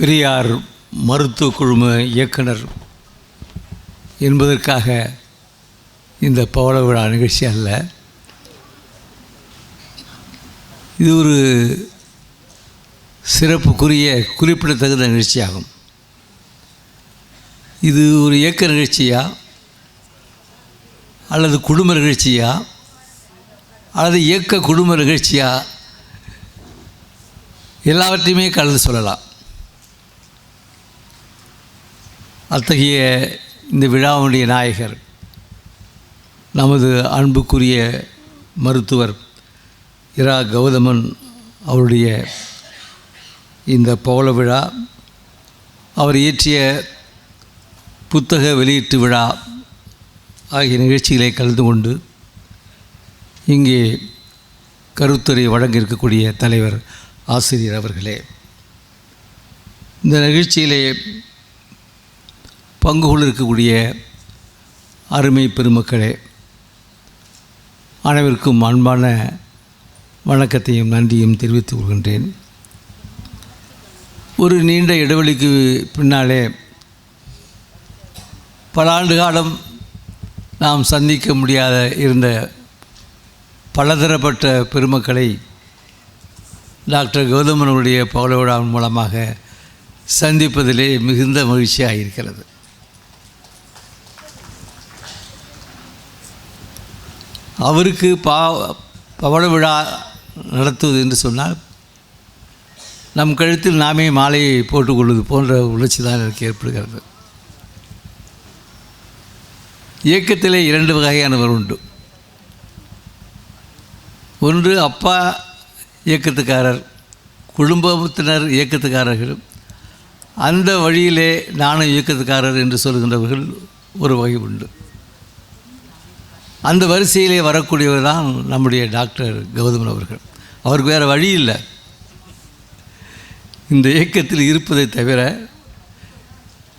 பெரியார் மருத்துவ குழும இயக்குனர் என்பதற்காக இந்த பவள விழா நிகழ்ச்சி அல்ல. இது ஒரு சிறப்புக்குரிய குறிப்பிடத்தகுந்த நிகழ்ச்சியாகும். இது ஒரு இயக்க நிகழ்ச்சியா? அல்லது குடும்ப நிகழ்ச்சியா? அல்லது இயக்க குடும்ப நிகழ்ச்சியா? எல்லாவற்றையுமே கலந்து சொல்லலாம். அத்தகைய இந்த விழாவுடைய நாயகர் நமது அன்புக்குரிய மருத்துவர் இரா கௌதமன் அவருடைய இந்த பவள விழா அவர் இயற்றிய புத்தக வெளியீட்டு விழா ஆகிய நிகழ்ச்சிகளை கலந்து கொண்டு இங்கே கருத்துரை வழங்க இருக்கக்கூடிய தலைவர் ஆசிரியர் அவர்களே இந்த நிகழ்ச்சியிலே பங்கு கொள்ள இருக்கக்கூடிய அருமை பெருமக்களே அனைவருக்கும் அன்பான வணக்கத்தையும் நன்றியும் தெரிவித்துக் கொள்கின்றேன். ஒரு நீண்ட இடைவெளிக்கு பின்னாலே பல ஆண்டு காலம் நாம் சந்திக்க முடியாத இருந்த பலதரப்பட்ட பெருமக்களை டாக்டர் கௌதமனுடைய அவருடைய மூலமாக சந்திப்பதிலே மிகுந்த மகிழ்ச்சியாக இருக்கிறது அவருக்கு பா பவள விழா நடத்துவது என்று சொன்னால் நம் கழுத்தில் நாமே மாலையை போட்டுக்கொள்வது போன்ற உணர்ச்சி தான் எனக்கு ஏற்படுகிறது. இயக்கத்திலே இரண்டு வகையானவர் உண்டு. ஒன்று அப்பா இயக்கத்துக்காரர் குடும்பத்தினர் இயக்கத்துக்காரர்கள் அந்த வழியிலே நானும் இயக்கத்துக்காரர் என்று சொல்கின்றவர்கள் ஒரு வகை உண்டு. அந்த வரிசையிலே வரக்கூடியவர் தான் நம்முடைய டாக்டர் கௌதமன் அவர்கள். அவருக்கு வேறு வழி இல்லை. இந்த இயக்கத்தில் இருப்பதை தவிர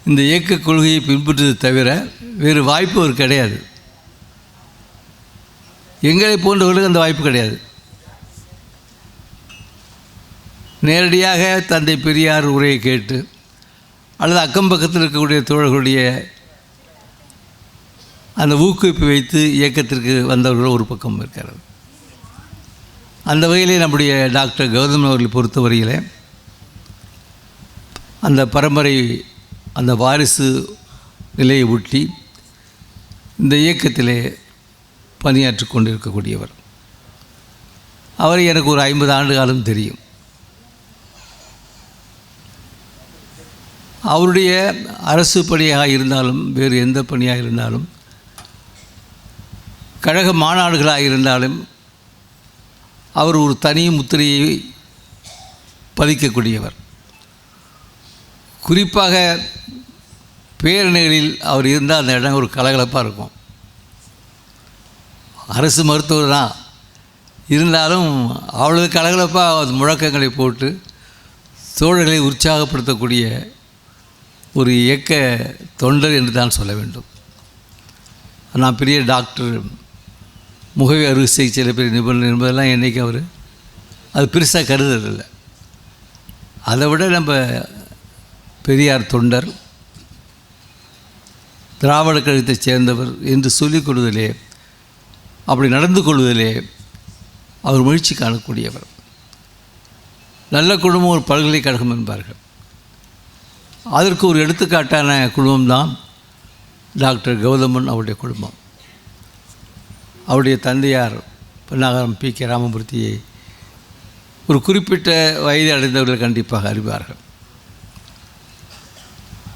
இந்த இயக்க கொள்கையை பின்பற்றுவதை தவிர வேறு வாய்ப்பு அவர் கிடையாது. எங்களை போன்றவர்களுக்கு அந்த வாய்ப்பு கிடையாது. நேரடியாக தந்தை பெரியார் உரையை கேட்டு அல்லது அக்கம் பக்கத்தில் இருக்கக்கூடிய தோழர்களுடைய அந்த ஊக்குவிப்பு வைத்து இயக்கத்திற்கு வந்தவர்கள் ஒரு பக்கம் இருக்கிறது அந்த வகையிலே நம்முடைய டாக்டர் கௌதம் அவர்களை பொறுத்தவரையிலே அந்த பரம்பரை அந்த வாரிசு நிலையை ஒட்டி இந்த இயக்கத்திலே பணியாற்றி கொண்டிருக்கக்கூடியவர். அவரை எனக்கு ஒரு ஐம்பது ஆண்டு காலம் தெரியும். அவருடைய அரசு பணியாக இருந்தாலும் வேறு எந்த பணியாக இருந்தாலும் கழக மாநாடுகளாக இருந்தாலும் அவர் ஒரு தனி முத்திரையை பதிக்கக்கூடியவர். குறிப்பாக பேரணிகளில் அவர் இருந்தால் அந்த இடம் ஒரு கலகலப்பாக இருக்கும். அரசு மருத்துவர் தான் இருந்தாலும் அவ்வளவு கலகலப்பாக அது முழக்கங்களை போட்டு தோழர்களை உற்சாகப்படுத்தக்கூடிய ஒரு இயக்க தொண்டர் என்று தான் சொல்ல வேண்டும். நான் பெரிய டாக்டர் முகவை அறுவை சிகிச்சையில் பெரிய நிபுணர் என்பதெல்லாம் என்றைக்கு அவர்? அது பெருசாக கருதுறதில்லை. அதை விட நம்ம பெரியார் தொண்டர் திராவிட கழகத்தைச் சேர்ந்தவர் என்று சொல்லிக் கொள்வதிலே அப்படி நடந்து கொள்வதிலே அவர் முயற்சி காணக்கூடியவர். நல்ல குடும்பம் ஒரு பல்கலைக்கழகம் என்பார்கள். அதற்கு ஒரு எடுத்துக்காட்டான குடும்பம்தான் டாக்டர் கௌதமன் அவருடைய குடும்பம். அவருடைய தந்தையார் பெண்ணாகரம் பி கே ராமமூர்த்தியை ஒரு குறிப்பிட்ட வயது அடைந்தவர்கள் கண்டிப்பாக அறிவார்கள்.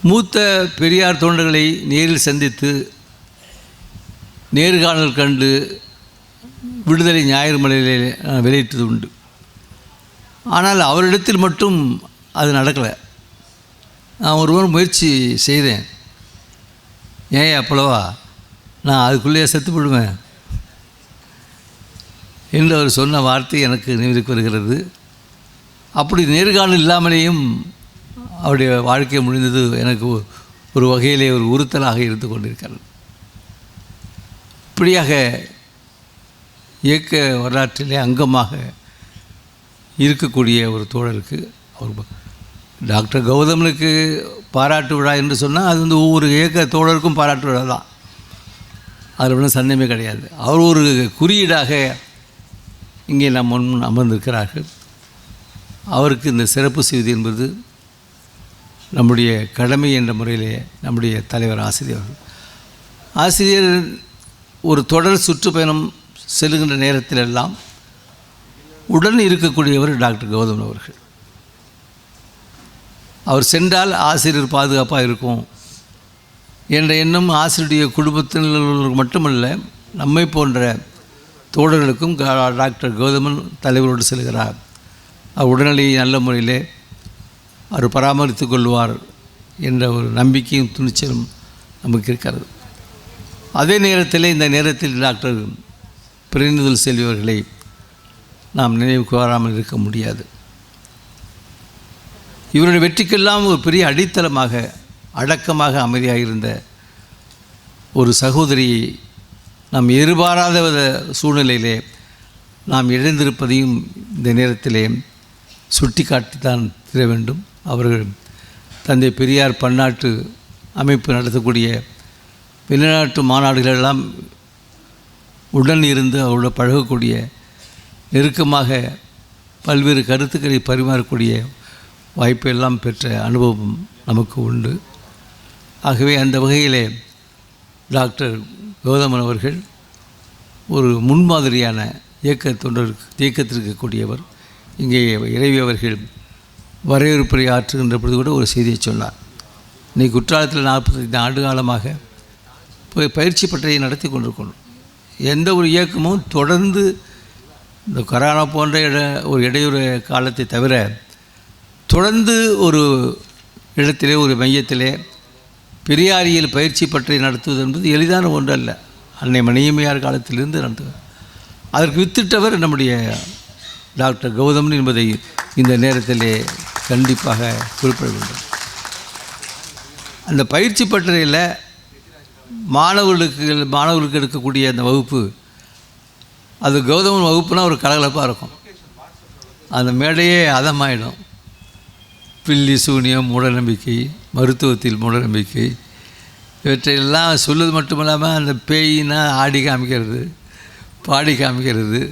மூத்த பெரியார் தொண்டர்களை நேரில் சந்தித்து நேர்காணல் கண்டு விடுதலை ஞாயிறு மலையிலே வெளியிட்டது உண்டு. ஆனால் அவரிடத்தில் மட்டும் அது நடக்கலை. நான் ஒருவர் முயற்சி செய்தேன். ஏன் அப்பளவா நான் அதுக்குள்ளேயே செத்து விடுவேன் என்று அவர் சொன்ன வார்த்தை எனக்கு நினைவுக்கு வருகிறது. அப்படி நேர்காணல் இல்லாமலேயும் அவருடைய வாழ்க்கை முடிந்தது எனக்கு ஒரு வகையிலே ஒரு உறுத்தலாக இருந்து கொண்டிருக்கிறது. இப்படியாக இயக்க வரலாற்றிலே அங்கமாக இருக்கக்கூடிய ஒரு தோழருக்கு அவர் டாக்டர் கௌதமனுக்கு பாராட்டு விழா என்று சொன்னால் அது வந்து ஒவ்வொரு இயக்க தோழருக்கும் பாராட்டு விழா தான். அதில் ஒன்றும் சந்தேகமே கிடையாது. அவர் ஒரு குறியீடாக இங்கே நம் முன் அமர்ந்திருக்கிறார்கள். அவருக்கு இந்த சிறப்பு செய்தி என்பது நம்முடைய கடமை என்ற முறையிலே நம்முடைய தலைவர் ஆசிரியர் ஆசிரியர் ஒரு தொடர் சுற்றுப்பயணம் செல்லுகின்ற நேரத்திலெல்லாம் உடன் இருக்கக்கூடியவர் டாக்டர் கௌதமன் அவர்கள். அவர் சென்றால் ஆசிரியர் பாதுகாப்பாக இருக்கும் என்ற எண்ணம் ஆசிரியருடைய குடும்பத்தினர்களுக்கு மட்டுமல்ல நம்மை போன்ற தோழர்களுக்கும் கா- டாக்டர் கௌதமன் தலைவரோடு செல்கிறார். அவர் உடல்நிலையை நல்ல முறையிலே அவர் பராமரித்து கொள்வார் என்ற ஒரு நம்பிக்கையும் துணிச்சலும் நமக்கு இருக்கிறது அதே நேரத்தில் இந்த நேரத்தில் டாக்டர் பிரிந்துதல் செல்வர்களை நாம் நினைவு வராமல் இருக்க முடியாது. இவருடைய வெற்றிக்கெல்லாம் ஒரு பெரிய அடித்தளமாக அடக்கமாக அமைதியாக இருந்த ஒரு சகோதரியை நாம் எதிர்பாராத வித சூழ்நிலையிலே நாம் இழந்திருப்பதையும் இந்த நேரத்திலே சுட்டி காட்டித்தான் தர வேண்டும். அவர்கள் தந்தை பெரியார் பன்னாட்டு அமைப்பு நடத்தக்கூடிய வெளிநாட்டு மாநாடுகளெல்லாம் உடன் இருந்து அவரோட பழகக்கூடிய நெருக்கமாக பல்வேறு கருத்துக்களை பரிமாறக்கூடிய வாய்ப்பெல்லாம் பெற்ற அனுபவம் நமக்கு உண்டு. ஆகவே அந்த வகையிலே டாக்டர் கௌதமன் அவர்கள் ஒரு முன்மாதிரியான இயக்க தொண்டருக்கு இயக்கத்திற்கக்கூடியவர். இங்கே இறைவி அவர்கள் வரவேற்புரை ஆற்றுகின்ற பொழுது கூட ஒரு செய்தியை சொன்னார். இன்னைக்கு குற்றாலத்தில் நாற்பத்தைந்து ஆண்டு காலமாக போய் பயிற்சி பட்டறையை நடத்தி கொண்டிருக்கணும். எந்த ஒரு இயக்கமும் தொடர்ந்து இந்த கொரோனா போன்ற இட ஒரு இடையூறு காலத்தை தவிர தொடர்ந்து ஒரு இடத்திலே ஒரு மையத்திலே பெரியாரியில் பயிற்சி பற்றி நடத்துவது என்பது எளிதான ஒன்று அல்ல அன்னை மணியம்மையார் காலத்திலிருந்து நடத்துவது அதற்கு வித்திட்டவர் நம்முடைய டாக்டர் கௌதம் என்பதை இந்த நேரத்திலே கண்டிப்பாக குறிப்பிட வேண்டும். அந்த பயிற்சி பட்டறையில் மாணவர்களுக்கு மாணவர்களுக்கு எடுக்கக்கூடிய அந்த வகுப்பு அது கௌதமன் வகுப்புனா ஒரு கலகலப்பாக இருக்கும். அந்த மேடையே அதமாயிடும். பில்லி சூனியம் மூடநம்பிக்கை மருத்துவத்தில் மூடநம்பிக்கை. இவற்றையெல்லாம் சொல்லுவது மட்டுமில்லாமல் அந்த பேயினா ஆடி காமிக்கிறது பாடி காமிக்கிறது.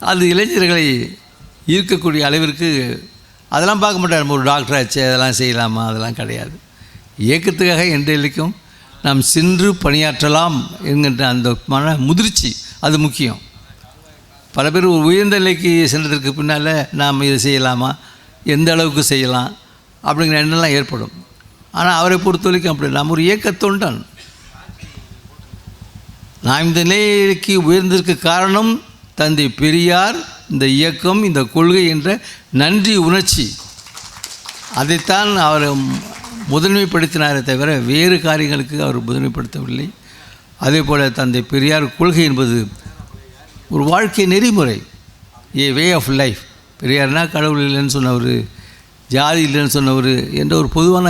அது இளைஞர்களை ஈர்க்கக்கூடிய அளவிற்கு அதெல்லாம் பார்க்க மாட்டார். நம்ம ஒரு டாக்டர் ஆச்சு அதெல்லாம் செய்யலாமா? அதெல்லாம் கிடையாது. இயக்கத்துக்காக என்றைக்கும் நாம் சென்று பணியாற்றலாம் என்கின்ற அந்த மன முதிர்ச்சி அது முக்கியம். பல பேர் ஒரு உயர்ந்த நிலைக்கு சென்றதற்கு பின்னால் நாம் இதை செய்யலாமா? எந்த அளவுக்கு செய்யலாம்? அப்படிங்கிற எண்ணெல்லாம் ஏற்படும். ஆனால் அவரை பொறுத்த வரைக்கும் அப்படி நாம் ஒரு இயக்கத்தொண்டன் நாம் நான் இந்த நிலைக்கு உயர்ந்திருக்க காரணம் தந்தை பெரியார் இந்த இயக்கம் இந்த கொள்கை என்ற நன்றி உணர்ச்சி. அதைத்தான் அவர் முதன்மைப்படுத்தினாரே தவிர வேறு காரியங்களுக்கு அவர் முதன்மைப்படுத்தவில்லை. அதே போல் தந்தை பெரியார் கொள்கை என்பது ஒரு வாழ்க்கை நெறிமுறை ஏ வே ஆஃப் லைஃப் பெரியார்னா கடவுள் இல்லைன்னு சொன்னவர் ஜாதி இல்லைன்னு சொன்னவர் என்ற ஒரு பொதுவான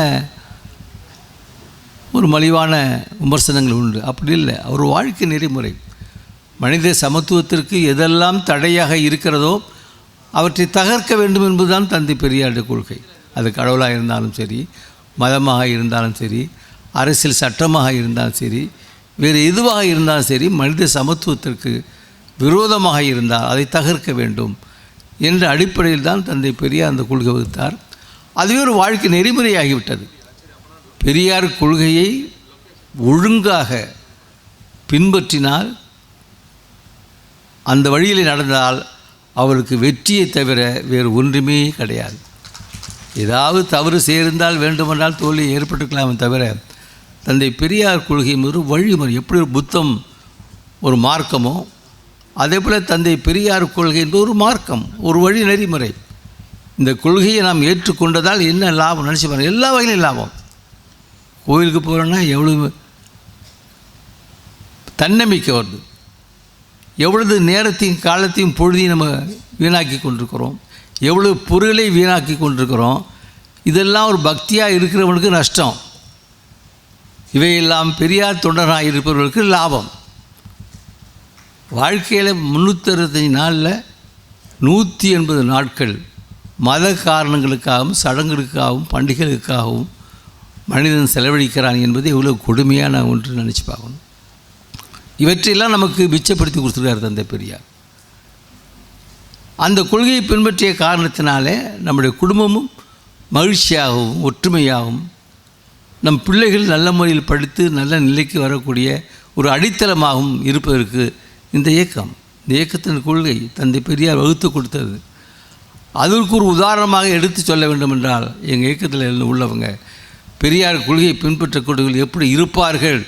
ஒரு மலிவான விமர்சனங்கள் உண்டு. அப்படி இல்லை. அவர் வாழ்க்கை நெறிமுறை. மனித சமத்துவத்திற்கு எதெல்லாம் தடையாக இருக்கிறதோ அவற்றை தகர்க்க வேண்டும் என்பதுதான் தந்தை பெரியாருடைய கொள்கை. அது கடவுளாக இருந்தாலும் சரி மதமாக இருந்தாலும் சரி அரசியல் சட்டமாக இருந்தாலும் சரி வேறு எதுவாக இருந்தாலும் சரி மனித சமத்துவத்திற்கு விரோதமாக இருந்தால் அதை தகர்க்க வேண்டும் என்ற அடிப்படையில் தான் தந்தை பெரியார் அந்த கொள்கை வகுத்தார். அதுவே ஒரு வாழ்க்கை நெறிமுறையாகிவிட்டது. பெரியார் கொள்கையை ஒழுங்காக பின்பற்றினால் அந்த வழியில் நடந்தால் அவருக்கு வெற்றியை தவிர வேறு ஒன்றுமே கிடையாது. ஏதாவது தவறு சேர்ந்தால் வேண்டுமென்றால் தோல்வி ஏற்பட்டுக்கலாமே தவிர தந்தை பெரியார் கொள்கை ஒரு வழிமுறை எப்படி ஒரு புத்தம் ஒரு மார்க்கமோ அதே போல் தந்தை பெரியார் கொள்கை என்பது ஒரு மார்க்கம் ஒரு வழி நெறிமுறை. இந்த கொள்கையை நாம் ஏற்றுக்கொண்டதால் என்ன லாபம் நினச்சி பாருங்கள் எல்லா வகையிலும் லாபம். கோயிலுக்கு போகிறோன்னா எவ்வளவு தன்னம்பிக்கை வருது. எவ்வளவு நேரத்தையும் காலத்தையும் பொழுதையும் நம்ம வீணாக்கி கொண்டிருக்கிறோம். எவ்வளவு பொருளை வீணாக்கி கொண்டிருக்கிறோம். இதெல்லாம் ஒரு பக்தியாக இருக்கிறவனுக்கு நஷ்டம். இவையெல்லாம் பெரியார் தொண்டராக இருப்பவர்களுக்கு லாபம். வாழ்க்கையில் முந்நூற்றறுபத்தஞ்சு நாளில் நூற்றி எண்பது நாட்கள் மத காரணங்களுக்காகவும் சடங்குகளுக்காகவும் பண்டிகைகளுக்காகவும் மனிதன் செலவழிக்கிறான் என்பது எவ்வளோ கொடுமையான ஒன்று நினச்சி பார்க்கணும். இவற்றையெல்லாம் நமக்கு மிச்சப்படுத்தி கொடுத்துருக்காரு தந்தை பெரியார். அந்த கொள்கையை பின்பற்றிய காரணத்தினாலே நம்முடைய குடும்பமும் மகிழ்ச்சியாகவும் ஒற்றுமையாகவும் நம் பிள்ளைகள் நல்ல முறையில் படித்து நல்ல நிலைக்கு வரக்கூடிய ஒரு அடித்தளமாகவும் இருப்பதற்கு இந்த இயக்கம் இந்த இயக்கத்தின் கொள்கை தந்தை பெரியார் வகுத்து கொடுத்தது. அதற்கு ஒரு உதாரணமாக எடுத்து சொல்ல வேண்டும் என்றால் எங்கள் இயக்கத்தில் உள்ளவங்க பெரியார் கொள்கையை பின்பற்றக்கூடியவர்கள் எப்படி இருப்பார்கள்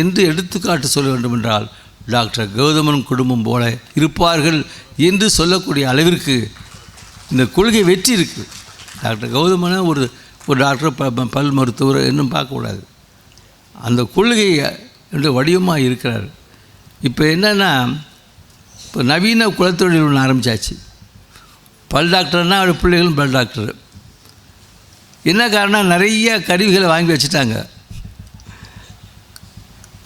என்று எடுத்துக்காட்டு சொல்ல வேண்டுமென்றால் டாக்டர் கௌதமன் குடும்பம் போல இருப்பார்கள் என்று சொல்லக்கூடிய அளவிற்கு இந்த கொள்கை வெற்றி இருக்குது டாக்டர் கௌதமனை ஒரு ஒரு டாக்டர் ப பல் மருத்துவர் இன்னும் பார்க்கக்கூடாது. அந்த கொள்கை என்ற வடிவமாக இருக்கிறார். இப்போ என்னென்னா இப்போ நவீன குலத்தொழில் ஒன்று ஆரம்பித்தாச்சு பல் டாக்டர்னால் அவர் பிள்ளைகளும் பல் டாக்டர். என்ன காரணம் நிறைய கருவிகளை வாங்கி வச்சுட்டாங்க.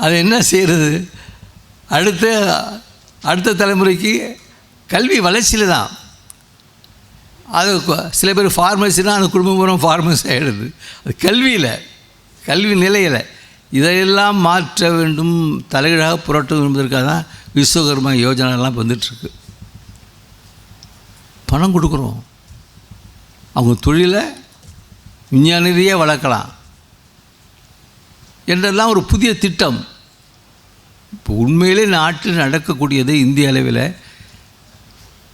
அது என்ன செய்கிறது அடுத்த அடுத்த தலைமுறைக்கு கல்வி வளர்ச்சியில் தான். அது சில பேர் ஃபார்மசினா அந்த குடும்பம் பூரா ஃபார்மசி ஆகிடுது அது கல்வியில் கல்வி நிலையில். இதையெல்லாம் மாற்ற வேண்டும் தலைகீழாக புரட்ட விரும்புவதற்காக தான் விஸ்வகர்மா யோஜனாலாம் வந்துட்டுருக்கு. பணம் கொடுக்குறோம். அவங்க தொழிலை விஞ்ஞானியே வளர்க்கலாம். என்றெல்லாம் ஒரு புதிய திட்டம். இப்போ உண்மையிலே நாட்டில் நடக்கக்கூடியது இந்திய அளவில்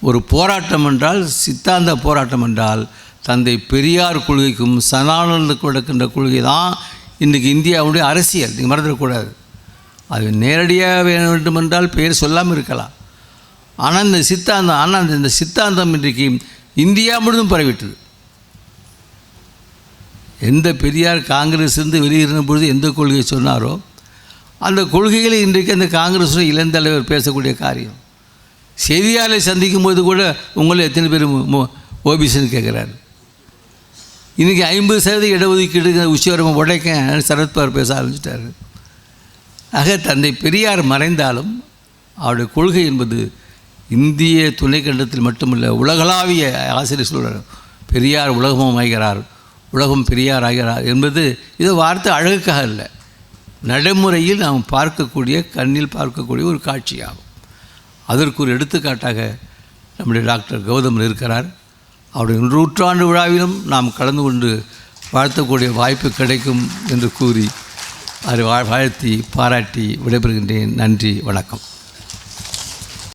ஒரு போராட்டம் என்றால் சித்தாந்த போராட்டம் என்றால் தந்தை பெரியார் கொள்கைக்கும் சனானந்த கொடுக்கின்ற கொள்கை தான் இன்றைக்கி இந்தியாவுடைய அரசியல். நீங்கள் மறந்துடக்கூடாது. அது நேரடியாக வேண்டுமென்றால் பெயர் சொல்லாமல் இருக்கலாம். ஆனால் இந்த சித்தாந்தம் ஆனால் இந்த சித்தாந்தம் இன்றைக்கு இந்தியா முழுதும் பரவிட்டது. எந்த பெரியார் காங்கிரஸ் இருந்து வெளியேறின பொழுது எந்த கொள்கையை சொன்னாரோ அந்த கொள்கைகளை இன்றைக்கு அந்த காங்கிரஸ் இளந்தலைவர் பேசக்கூடிய காரியம். செய்தியாளரை சந்திக்கும் போது கூட உங்களை எத்தனை பேர் ஓபிசின்னு கேட்குறாரு. இன்றைக்கி ஐம்பது சதவீத இடஒதுக்கீடு உச்சிவரம் உடைக்க சரத்பவார் பேச ஆரம்பிச்சிட்டாரு. ஆக தந்தை பெரியார் மறைந்தாலும் அவருடைய கொள்கை என்பது இந்திய துணைக்கண்டத்தில் மட்டுமல்ல உலகளாவிய ஆசிரியர் சொல்கிறார் பெரியார் உலகமும் அமைகிறார். உலகம் பெரியாராகிறார் என்பது இது வார்த்தை அழகுக்காக இல்லை நடைமுறையில் நாம் பார்க்கக்கூடிய கண்ணில் பார்க்கக்கூடிய ஒரு காட்சியாகும். அதற்கு ஒரு எடுத்துக்காட்டாக நம்முடைய டாக்டர் கௌதமன் இருக்கிறார். அவருடைய நூற்றாண்டு விழாவிலும் நாம் கலந்து கொண்டு வாழ்த்தக்கூடிய வாய்ப்பு கிடைக்கும் என்று கூறி அதை வாழ்த்தி பாராட்டி விடைபெறுகின்றேன். நன்றி வணக்கம்.